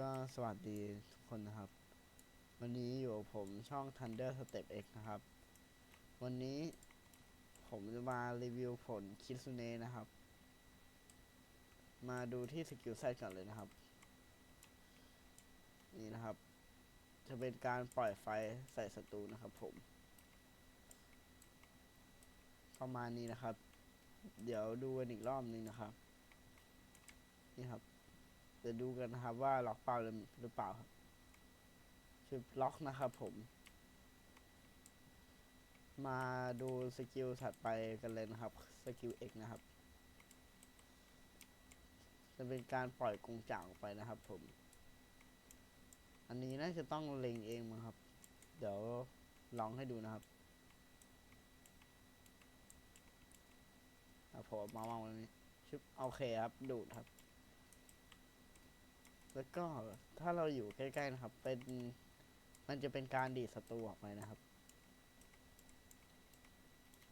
ก็สวัสดีทุกคนนะครับ วันนี้อยู่กับผมช่อง Thunder Step X นะครับ วันนี้ผมจะมารีวิวผลคิ t ซุเนะนะครับ มาดูที่สกิลไซต์ก่อนเลยนะครับ นี่นะครับ จะเป็นการปล่อยไฟใส่ศัตรูนะครับผม ประมาณนี้นะครับ เดี๋ยวดูกันอีกรอบนึงนะครับ นี่ครับ จะดูกันนะครับว่าล็อกเปล่าหรือเปล่าครับคือล็อกนะครับผม มาดูสกิลถัดไปกันเลยนะครับ สกิล X นะครับ จะเป็นการปล่อยกงจ่างออกไปนะครับผม อันนี้น่าจะต้องเล็งเองมั้งครับ เดี๋ยวลองให้ดูนะครับอะผมมาวางไว้ตรงนี้ชุบโอเคครับ ดูดครับ แล้วก็ถ้าเราอยู่ใกล้ๆนะครับ เป็นมันจะเป็นการดีดศัตรูออกไปนะครับ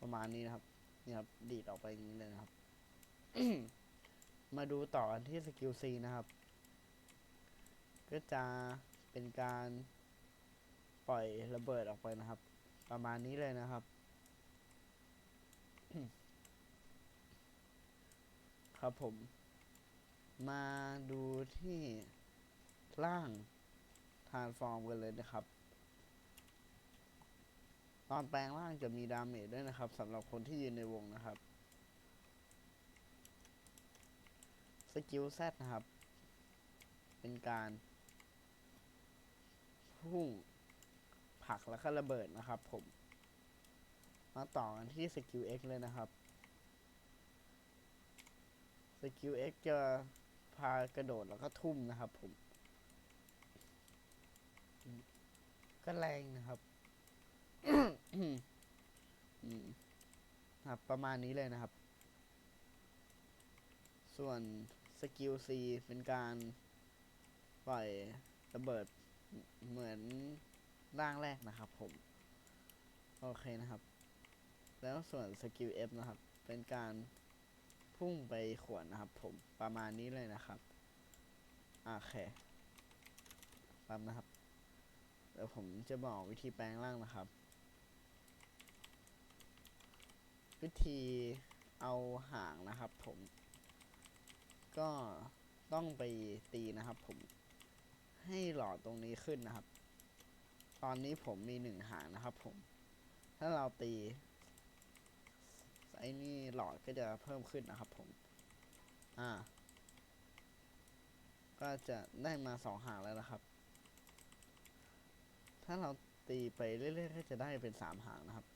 ประมาณนี้นะครับนี่ครับดีดออกไปอย่างนี้เลยนะครับ มาดูต่อกันที่สกิล C นะครับ ก็จะเป็นการปล่อยระเบิดออกไปนะครับ ประมาณนี้เลยนะครับครับผม มาดูที่ร่างทานฟอร์มกันเลยนะครับ ตอนแปลงร่างจะมีดาเมจด้วยนะครับสำหรับคนที่ยืนในวงนะครับ สกิลแซนะครับ เป็นการพุ่งผลักแล้วก็ระเบิดนะครับผม มาต่อกันที่สกิล X เลยนะครับ สกิล X จะากระโดดแล้วก็ทุ่มนะครับผม ก็แรงนะครับครับ ประมาณนี้เลยนะครับ ส่วนสกิล C เป็นการปล่อยระเบิดเหมือนร่างแรกนะครับผม โอเคนะครับ แล้วส่วนสกิล F นะครับ เป็นการ พุ่งไปขวนนะครับผมประมาณนี้เลยนะครับโอเคปั๊บนะครับเดี๋ยวผมจะบอกวิธีแปลงร่างนะครับ วิธีเอาหางนะครับผม ก็ต้องไปตีนะครับผมให้หลอดตรงนี้ขึ้นนะครับ ตอนนี้ผมมีหนึ่งหางนะครับผม ถ้าเราตี ไอ้นี่หลอดก็จะเพิ่มขึ้นนะครับผม อ่า ก็จะได้มาสองหางแล้วนะครับ ถ้าเราตีไปเรื่อยๆก็จะได้เป็นสามหางนะครับ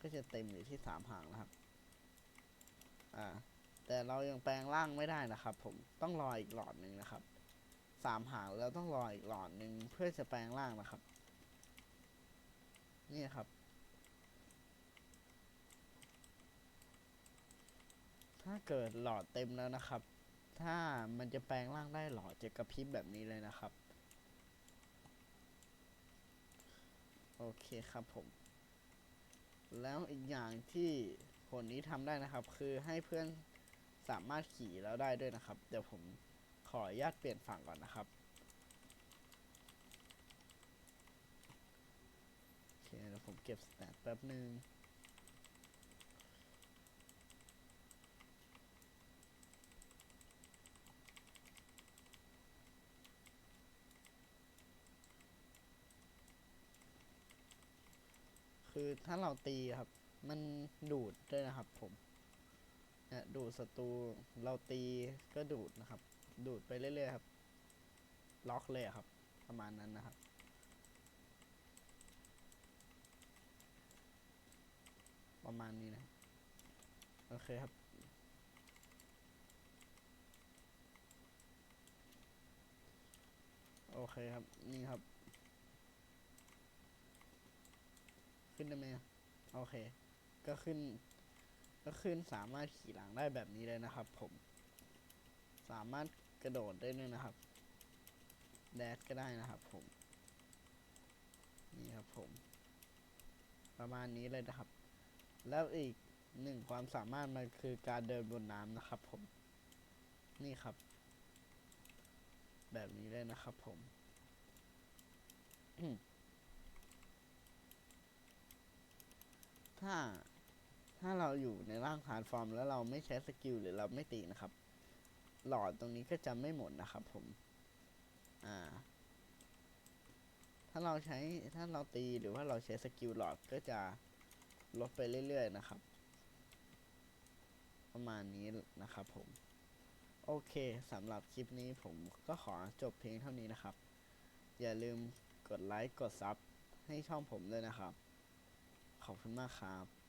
ก็จะเต็มอยู่ที่สามหางนะครับ อ่า แต่เรายังแปลงร่างไม่ได้นะครับ ผมต้องรออีกหลอดหนึ่งนะครับสามหางแล้วต้องรออีกหลอดหนึ่งเพื่อจะแปลงร่างนะครับ นี่ครับ ถ้าเกิดหลอดเต็มแล้วนะครับ ถ้ามันจะแปลงร่างได้หลอดจะกระพริบแบบนี้เลยนะครับ โอเคครับผม แล้วอีกอย่างที่ผลนี้ทำได้นะครับ คือให้เพื่อนสามารถขี่แล้วได้ด้วยนะครับ เดี๋ยวผมขออนุญาตเปลี่ยนฝั่งก่อนนะครับโอเคเดี๋ยวผมเก็บสแตทแป๊บหนึ่ง คือถ้าเราตีครับ มันดูดด้วยนะครับ ผมเนี่ยดูดศัตรูเราตีก็ดูดนะครับ ดูดไปเรื่อยๆครับ ล็อกเลยครับ ประมาณนั้นนะครับประมาณนี้นะ โอเคครับ โอเคครับ นี่ครับ ขึ้นได้ไหมโอเค ก็ขึ้น ก็ขึ้นสามารถขี่หลังได้แบบนี้เลยนะครับ ผม สามารถกระโดดได้ด้วยนะครับแดดก็ได้นะครับ ผม นี่ครับผม ประมาณนี้เลยนะครับ แล้วอีกหนึ่งความสามารถมันคือการเดินบนน้ำนะครับ ผม นี่ครับ แบบนี้เลยนะครับ ผม ถ้าถ้าเราอยู่ในร่างฐานฟอร์ม แล้วเราไม่ใช้สกิลหรือเราไม่ตีนะครับ หลอดตรงนี้ก็จะไม่หมดนะครับ ผม อ่า ถ้าเราใช้ถ้าเราตีหรือว่าเราใช้สกิลหลอดก็จะลดไปเรื่อยๆนะครับ ประมาณนี้นะครับผม โอเคสำหรับคลิปนี้ผมก็ขอจบเพียงเท่านี้นะครับ อย่าลืมกดไลค์กดซับให้ช่องผมด้วยนะครับ ขอบคุณมากครับ